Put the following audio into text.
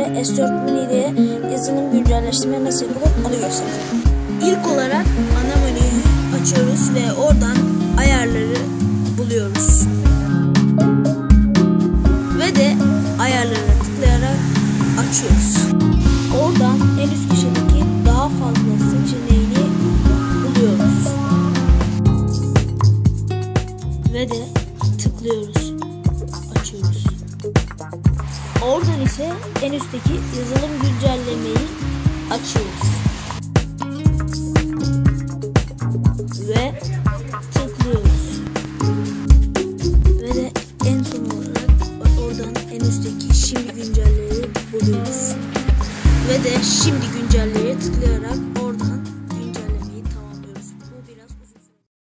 S4 Mini'de yazılım güncelleştirme nasıl yapılır onu göstereceğim. İlk olarak ana menüyü açıyoruz ve oradan ayarları buluyoruz. Ve de ayarlara tıklayarak açıyoruz. Oradan en üst köşedeki daha fazla seçeneğini buluyoruz. Ve de tıklıyoruz. Açıyoruz. Oradan ise en üstteki yazılım güncellemeyi açıyoruz. Ve tıklıyoruz. Ve de en son olarak oradan en üstteki şimdi güncelleri buluyoruz. Ve de şimdi güncelleri tıklayarak